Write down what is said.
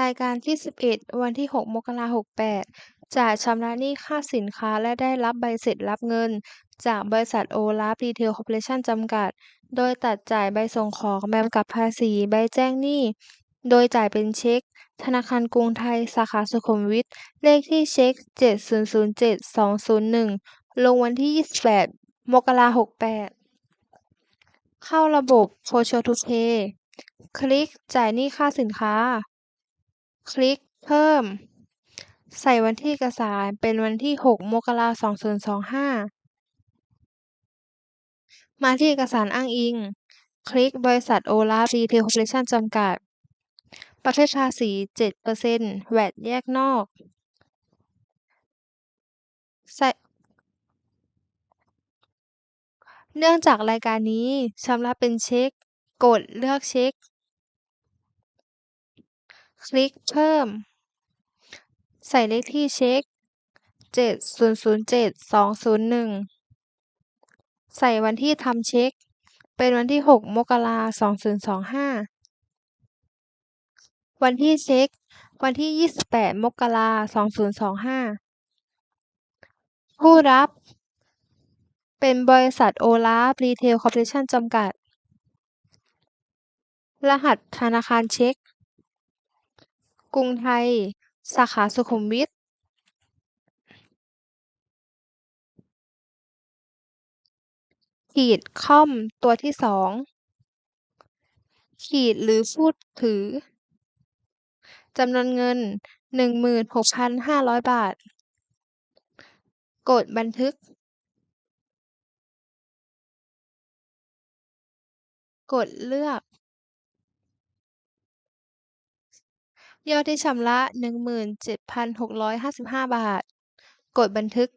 รายการที่11วันที่6มกราคม68จ่ายชำระหนี้ค่าสินค้าและได้รับใบเสร็จรับเงิน จากบริษัทโอลาฟรีเทลคอร์ปอเรชั่นจำกัด โดยตัดจ่ายใบส่งของใบกำกับภาษีใบแจ้งหนี้ โดยจ่ายเป็นเช็กธนาคารกรุงไทย สาขาสุขุมวิทเลขที่เช็ก7007201 ลงวันที่ 28 มกราคม68 เข้าระบบ Procure to Pay คลิกจ่ายหนี้ค่าสินค้า คลิกเพิ่ม ใส่วันที่เอกสารเป็นวันที่ 6 มกราคม 2025 มาที่เอกสารอ้างอิง คลิกบริษัทโอลาฟรีเทลคอร์ปอเรชั่นจำกัด ประเภทภาษี7% VAT แยกนอก ใส่เนื่องจากรายการนี้ชำระเป็นเช็กกดเลือกเช็ก คลิกเพิ่ม ใส่เลขที่เช็ก7007201 ใส่วันที่ทำเช็กเป็นวันที่ 6 มกราคม2025 วันที่เช็กวันที่ 28 มกราคม2025 ผู้รับ เป็นบริษัทโอลาฟรีเทลคอร์ปอเรชั่นจำกัด รหัสธนาคารเช็ก กรุงไทย สาขาสุขุมวิทขีดค่อมตัวที่สองขีดหรือผู้ถือจำนวนเงิน16,500บาท กดบันทึก กดเลือก ยอดที่ชำระ17,655บาท กดบันทึก